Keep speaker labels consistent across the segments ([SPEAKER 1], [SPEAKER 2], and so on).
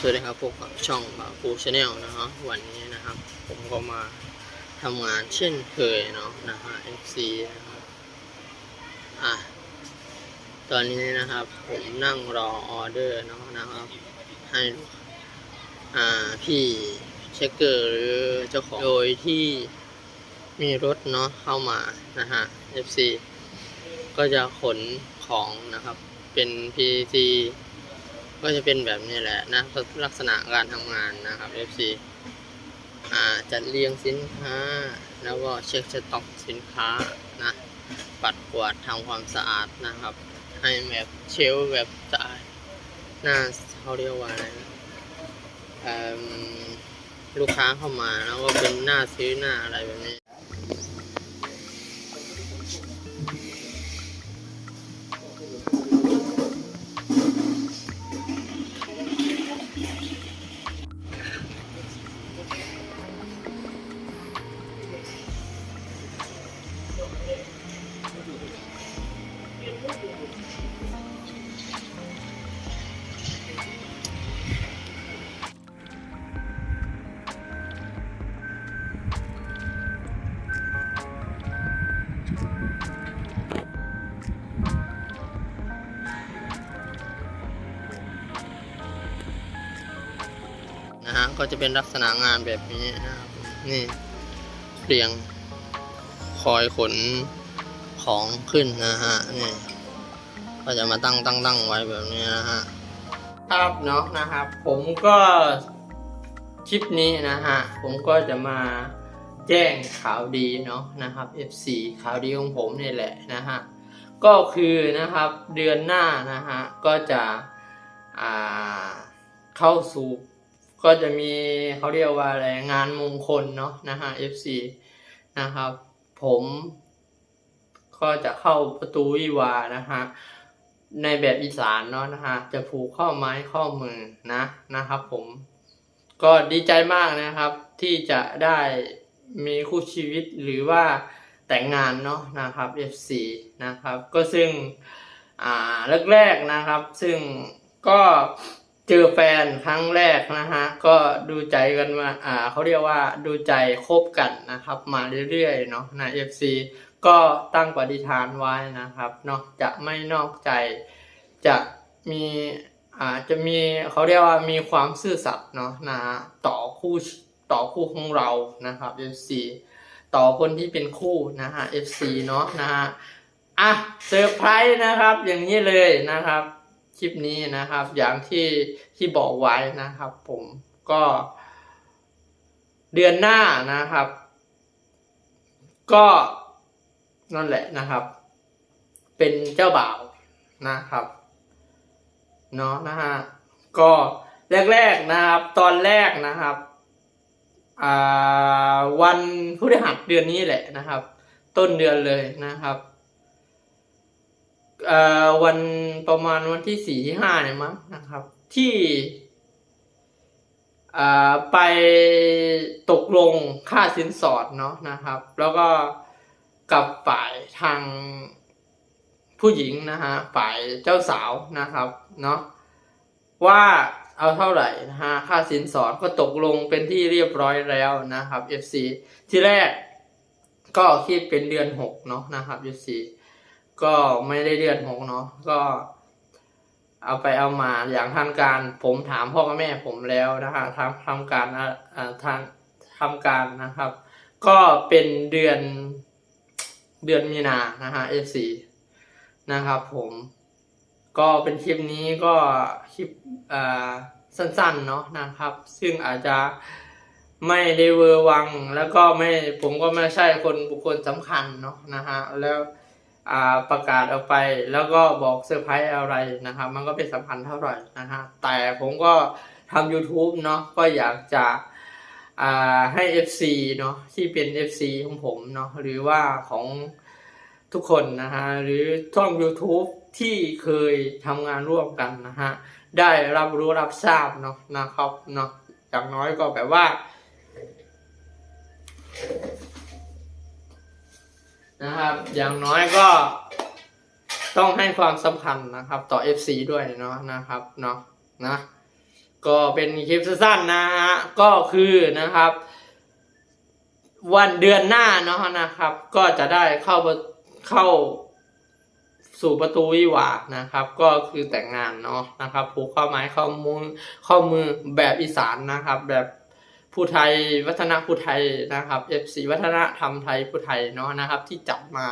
[SPEAKER 1] สวัสดีครับพบกับช่องบาปูชาแนลนะฮะวันนี้นะครับ ผมก็มาทำงานเช่นเคยเนาะนะฮะ FC นะครับอะตอนนี้นะครับ ผมนั่งรอออเดอร์เนาะนะครับ ให้อ่าพี่เช็คเกอร์หรือเจ้าของโดยที่มีรถเนาะเข้ามานะฮะ FC ก็จะขนของนะครับเป็น PT ก็จะเป็นแบบนี้แหละนะลักษณะการทำงานนะครับ FC อ่าจัดเรียงสินค้า แล้วก็เช็คสต็อกสินค้านะปัดกวาดทำความสะอาดนะครับ ให้แบบเชลแบบสะอาดหน้าเขาเรียกว่าอะไรนลูกค้าเข้ามาแล้วก็เป็นหน้าซื้อหน้าอะไรแบบนี้ ก็จะเป็นลักษณะงานแบบนี้นะครับ นี่เรียงคอยขนของขึ้นนะฮะ นี่ ก็จะมาตั้งตั้งตั้งไว้แบบนี้นะฮะ ครับเนาะนะครับ ผมก็คลิปนี้นะฮะ ผมก็จะมาแจ้งข่าวดีเนาะนะครับ FC ข่าวดีของผมนี่แหละนะฮะ ก็คือนะครับเดือนหน้านะฮะ ก็จะเข้าสู่ ก็จะมีเขาเรียกว่าอะไรงานมงคลเนาะนะฮะ FC นะครับ ผมก็จะเข้าประตูวิวานะฮะในแบบอีสานเนาะนะฮะจะผูกข้อไม้ข้อมือนะนะครับ ผม ก็ดีใจมากนะครับ ที่จะได้มีคู่ชีวิตหรือว่าแต่งงานเนาะนะครับ FC นะครับ ก็ซึ่งอ่าแรกๆนะครับ ซึ่งก็ เจอแฟนครั้งแรกนะฮะ ก็ดูใจกันมา อ่าเขาเรียกว่าดูใจคบกันนะครับ มาเรื่อยๆเนาะใน FC ก็ตั้งปฏิฐานไว้นะครับเนาะจะไม่นอกใจจะมีอ่าจะมีเขาเรียกว่ามีความซื่อสัตย์เนาะนะฮะต่อคู่ต่อคู่ของเรานะครับ FC ต่อคนที่เป็นคู่นะฮะ FC เนาะนะฮะอะเซอร์ไพรส์นะครับอย่างนี้เลยนะครับ คลิปนี้นะครับ อย่างที่ที่บอกไว้นะครับ ผมก็ เดือนหน้านะครับ ก็นั่นแหละนะครับ เป็นเจ้าบ่าวนะครับเนาะนะฮะก็แรกๆนะครับ ตอนแรกนะครับวันพฤหัสเดือนนี้แหละนะครับ ต้นเดือนเลยนะครับ วันประมาณวันที่สี่ที่ห้าเนี่ยมั้งนะครับ ที่ไปตกลงค่าสินสอดเนาะนะครับ แล้วก็กับฝ่ายทางผู้หญิงนะฮะฝ่ายเจ้าสาวนะครับเนาะว่าเอาเท่าไหร่นะฮะค่าสินสอดก็ตกลงเป็นที่เรียบร้อยแล้วนะครับ FC ที่แรกก็คิดเป็นเดือนหกเนาะนะครับ FC ก็ไม่ได้เดือนหกเนาะก็ เอาไปเอามาอย่างทางการ ผมถามพ่อกับแม่ผมแล้วนะฮะทำทำการอ่าทางทำการนะครับ ก็เป็นเดือนเดือนมีนานะฮะ F4 นะครับผมก็เป็นคลิปนี้ก็คลิปอ่าสั้นๆเนาะนะครับ ซึ่งอาจจะไม่ได้เวอร์วัง แล้วก็ไม่ผมก็ไม่ใช่คนบุคคลสำคัญเนาะนะฮะแล้ว ประกาศออกไป แล้วก็บอกเซอร์ไพรส์อะไรนะครับ มันก็เป็นสำคัญเท่าไหร่นะฮะแต่ผมก็ทำ YouTube เนาะก็อยากจะให้ FC เนาะที่เป็น FC ของผมเนาะหรือว่าของทุกคนนะฮะหรือช่อง YouTube ที่เคยทำงานร่วมกันนะฮะได้รับรู้รับทราบเนาะนะครับเนาะอย่างน้อยก็แบบว่า นะครับ อย่างน้อยก็ต้องให้ความสำคัญนะครับ ต่อ FC ด้วยเนาะนะครับเนาะนะ ก็เป็นคลิปสั้นๆนะฮะก็คือนะครับ วันเดือนหน้าเนาะนะครับ ก็จะได้เข้าเข้าสู่ประตูวิวานะครับ ก็คือแต่งงานเนาะนะครับผูกข้อไม้ข้อมือข้อมือแบบอีสานนะครับ แบบ ผู้ไทยวัฒนผู้ไทยนะครับ FC วัฒนธรรมไทยผู้ไทยเนาะนะครับ ที่จัดมา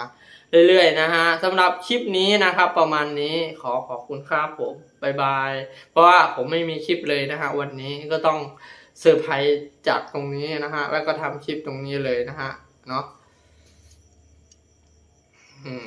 [SPEAKER 1] เรื่อยๆนะฮะสำหรับคลิปนี้นะครับ ประมาณนี้ขอขอบคุณครับผมบายบาย เพราะว่าผมไม่มีคลิปเลยนะฮะวันนี้ก็ต้องเซอร์ไพรส์จากตรงนี้นะฮะแล้วก็ทำคลิปตรงนี้เลยนะฮะเนาะอืม